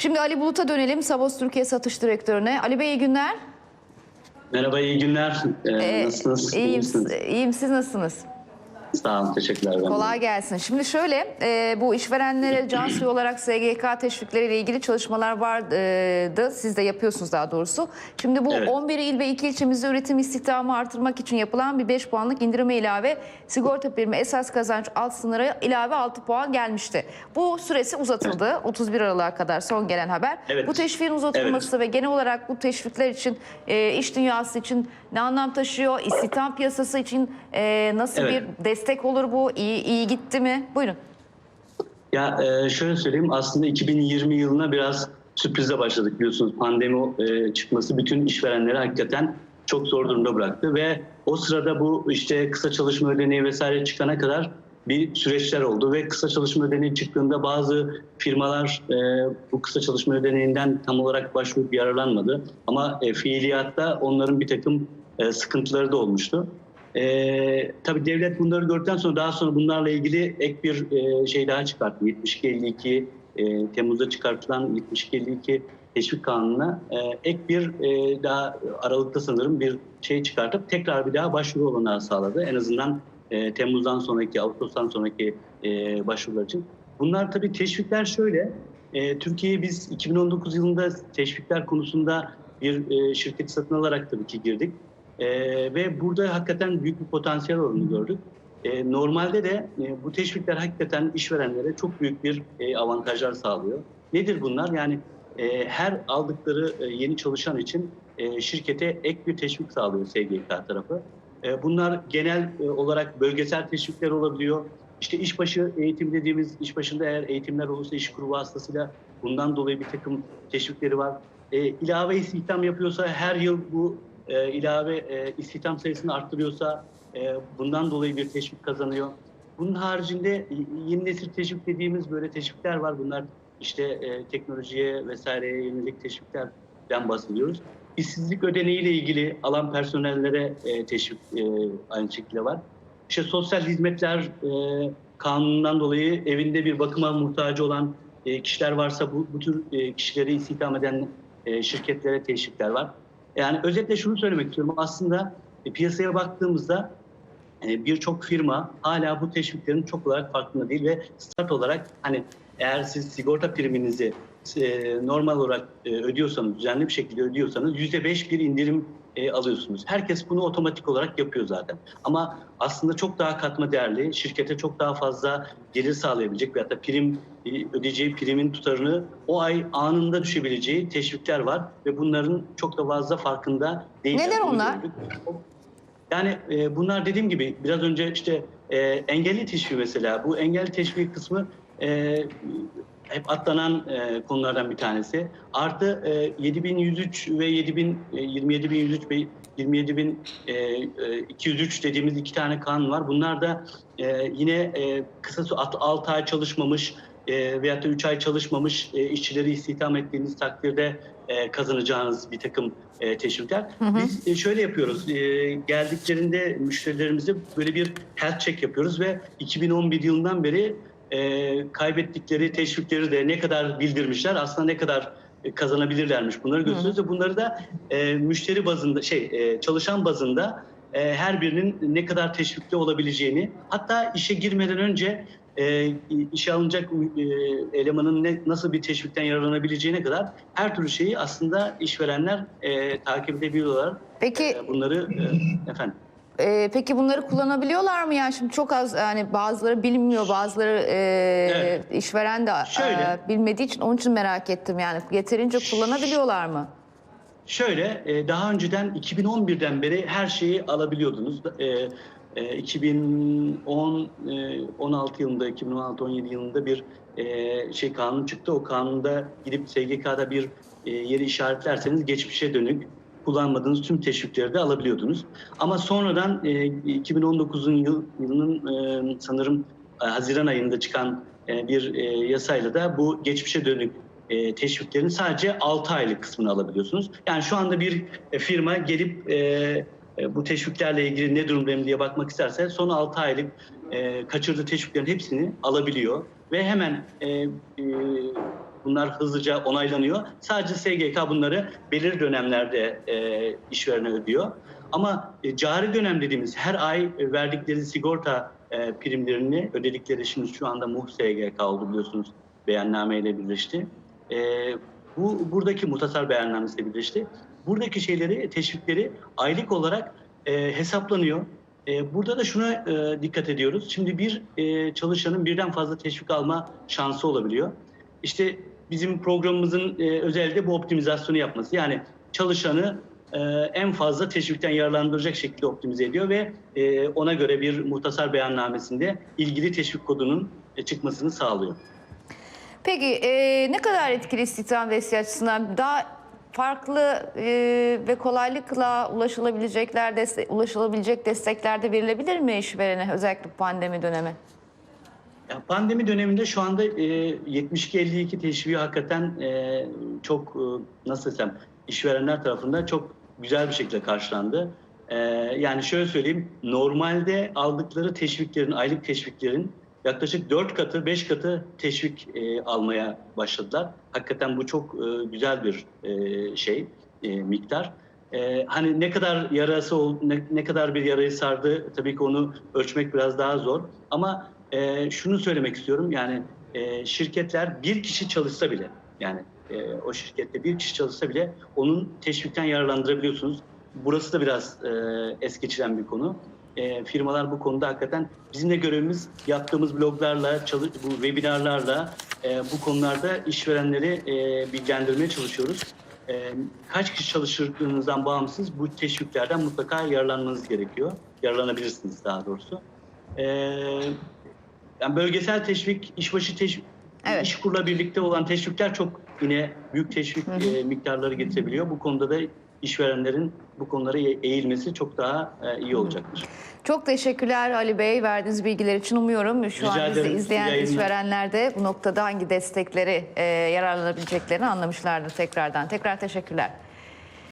Şimdi Ali Bulut'a dönelim. Savos Türkiye Satış Direktörü'ne. Ali Bey iyi günler. Merhaba, iyi günler. Ee, Ee, nasılsınız? İyi İyiyim, iyiyim. Siz nasılsınız? Sağ olun, teşekkürler. Ben de. Kolay gelsin. Şimdi şöyle, e, bu işverenlere can suyu olarak SGK teşvikleriyle ilgili çalışmalar vardı. Siz de yapıyorsunuz daha doğrusu. Şimdi bu Evet. 11 il ve 2 ilçemizde üretim istihdamı artırmak için yapılan bir 5 puanlık indirime ilave sigorta primi esas kazanç alt sınırı ilave 6 puan gelmişti. Bu süresi uzatıldı. 31 Aralık'a kadar son gelen haber. Evet. Bu teşviğin uzatılması ve genel olarak bu teşvikler için e, iş dünyası için ne anlam taşıyor? İstihdam piyasası için e, nasıl Evet. bir destek olur bu? İyi, iyi gitti mi? Buyurun. Ya e, şöyle söyleyeyim, aslında 2020 yılına biraz sürprize başladık biliyorsunuz. Pandemi e, çıkması bütün işverenleri hakikaten çok zor durumda bıraktı ve o sırada bu işte kısa çalışma ödeneği vesaire çıkana kadar bir süreçler oldu ve kısa çalışma ödeneği çıktığında bazı firmalar e, bu kısa çalışma ödeneğinden tam olarak başvurup yararlanmadı. Ama e, fiiliyatta onların bir takım e, sıkıntıları da olmuştu. E, tabii devlet bunları gördükten sonra daha sonra bunlarla ilgili ek bir e, şey daha çıkarttı. 72-52 e, Temmuz'da çıkartılan 72-52 teşvik kanununa e, ek bir e, daha Aralık'ta sanırım bir şey çıkartıp tekrar bir daha başvuru olanağı sağladı. En azından e, Temmuz'dan sonraki, Ağustos'tan sonraki e, başvurular için. Bunlar tabii teşvikler şöyle. E, Türkiye'ye biz 2019 yılında teşvikler konusunda bir e, şirket satın alarak tabii ki girdik. E, ve burada hakikaten büyük bir potansiyel olduğunu gördük. E, normalde de e, bu teşvikler hakikaten işverenlere çok büyük bir e, avantajlar sağlıyor. Nedir bunlar? Yani e, her aldıkları e, yeni çalışan için e, şirkete ek bir teşvik sağlıyor SGK tarafı. E, bunlar genel e, olarak bölgesel teşvikler olabiliyor. İşte işbaşı eğitim dediğimiz iş başında eğer eğitimler olursa iş kurulu vasıtasıyla bundan dolayı bir takım teşvikleri var. E, ilave istihdam yapıyorsa her yıl bu e, ilave e, istihdam sayısını arttırıyorsa e, bundan dolayı bir teşvik kazanıyor. Bunun haricinde yeni nesil teşvik dediğimiz böyle teşvikler var. Bunlar işte e, teknolojiye vesaireye yönelik teşviklerden bahsediyoruz. İşsizlik ödeneğiyle ilgili alan personellere e, teşvik e, aynı şekilde var. İşte sosyal hizmetler e, kanunundan dolayı evinde bir bakıma muhtacı olan e, kişiler varsa bu, bu tür e, kişileri istihdam eden e, şirketlere teşvikler var. Yani özetle şunu söylemek istiyorum. Aslında e, piyasaya baktığımızda e, birçok firma hala bu teşviklerin çok olarak farkında değil ve start olarak hani eğer siz sigorta priminizi e, normal olarak ödüyorsanız, düzenli bir şekilde ödüyorsanız %5 bir indirim e, alıyorsunuz. Herkes bunu otomatik olarak yapıyor zaten. Ama aslında çok daha katma değerli, şirkete çok daha fazla gelir sağlayabilecek veyahut da prim e, ödeyeceği primin tutarını o ay anında düşebileceği teşvikler var ve bunların çok da fazla farkında değiller. Neler onlar? Yani e, bunlar dediğim gibi biraz önce işte e, engelli teşviki mesela bu engelli teşvik kısmı e, hep atlanan e, konulardan bir tanesi. Artı e, 7103 ve 7000 e, 27103 ve 27203 dediğimiz iki tane kanun var. Bunlar da e, yine e, kısa süre 6 ay çalışmamış e, veyahut da 3 ay çalışmamış e, işçileri istihdam ettiğiniz takdirde e, kazanacağınız bir takım e, teşvikler. Biz e, şöyle yapıyoruz. E, geldiklerinde müşterilerimize böyle bir health check yapıyoruz ve 2011 yılından beri e, kaybettikleri teşvikleri de ne kadar bildirmişler, aslında ne kadar e, kazanabilirlermiş bunları gösteriyoruz ve bunları da e, müşteri bazında şey e, çalışan bazında e, her birinin ne kadar teşvikli olabileceğini hatta işe girmeden önce e, işe alınacak e, elemanın ne, nasıl bir teşvikten yararlanabileceğine kadar her türlü şeyi aslında işverenler e, takip edebiliyorlar. Peki E, bunları e, efendim. E, peki bunları kullanabiliyorlar mı yani şimdi çok az yani bazıları bilmiyor bazıları e, Evet. işveren de Şöyle. e, bilmediği için onun için merak ettim yani yeterince kullanabiliyorlar mı? Şöyle e, daha önceden 2011'den beri her şeyi alabiliyordunuz. E, e, 2010 e, 16 yılında 2016-17 yılında bir e, şey kanun çıktı. O kanunda gidip SGK'da bir e, yeri işaretlerseniz geçmişe dönük kullanmadığınız tüm teşvikleri de alabiliyordunuz. Ama sonradan e, 2019'un yıl, yılının e, sanırım e, Haziran ayında çıkan e, bir e, yasayla da bu geçmişe dönük e, teşviklerin sadece 6 aylık kısmını alabiliyorsunuz. Yani şu anda bir e, firma gelip e, e, bu teşviklerle ilgili ne durumdayım diye bakmak isterse son 6 aylık e, kaçırdığı teşviklerin hepsini alabiliyor ve hemen e, e, Bunlar hızlıca onaylanıyor. Sadece SGK bunları belirli dönemlerde e, işverene ödüyor. Ama e, cari dönem dediğimiz her ay e, verdikleri sigorta e, primlerini ödedikleri şimdi şu anda MUH SGK oldu biliyorsunuz beyannameyle birleşti. E, bu buradaki muhtasar beyannamesiyle birleşti. Buradaki şeyleri, teşvikleri aylık olarak e, hesaplanıyor. E, burada da şuna e, dikkat ediyoruz. Şimdi bir e, çalışanın birden fazla teşvik alma şansı olabiliyor. İşte bizim programımızın e, özelliği de bu optimizasyonu yapması. Yani çalışanı e, en fazla teşvikten yararlandıracak şekilde optimize ediyor ve e, ona göre bir muhtasar beyannamesinde ilgili teşvik kodunun e, çıkmasını sağlıyor. Peki e, ne kadar etkili istihdam desteği açısından daha farklı e, ve kolaylıkla ulaşılabilecekler deste- ulaşılabilecek destekler de verilebilir mi işverene özellikle pandemi dönemi? Ya pandemi döneminde şu anda e, 72-52 teşviği hakikaten e, çok e, nasıl desem işverenler tarafından çok güzel bir şekilde karşılandı. E, yani şöyle söyleyeyim normalde aldıkları teşviklerin aylık teşviklerin yaklaşık 4 katı 5 katı teşvik e, almaya başladılar. Hakikaten bu çok e, güzel bir e, şey e, miktar. Ee, hani ne kadar yarası ol, ne, ne kadar bir yarayı sardı tabii ki onu ölçmek biraz daha zor. Ama e, şunu söylemek istiyorum yani e, şirketler bir kişi çalışsa bile yani e, o şirkette bir kişi çalışsa bile onun teşvikten yararlandırabiliyorsunuz. Burası da biraz e, es geçilen bir konu. E, firmalar bu konuda hakikaten bizim de görevimiz yaptığımız bloglarla, çalış, bu webinarlarla e, bu konularda işverenleri e, bilgilendirmeye çalışıyoruz. E, kaç kişi çalıştığınızdan bağımsız bu teşviklerden mutlaka yararlanmanız gerekiyor. Yararlanabilirsiniz daha doğrusu. E, yani bölgesel teşvik, işbaşı teşvik, Evet. işkurla birlikte olan teşvikler çok yine büyük teşvik e, miktarları getirebiliyor. Bu konuda da işverenlerin bu konulara eğilmesi çok daha e, iyi olacaktır. Çok teşekkürler Ali Bey verdiğiniz bilgiler için. Umuyorum şu Rica an bizi ederim. izleyen yayınlar. işverenler de bu noktada hangi destekleri e, yararlanabileceklerini anlamışlardır tekrardan. Tekrar teşekkürler.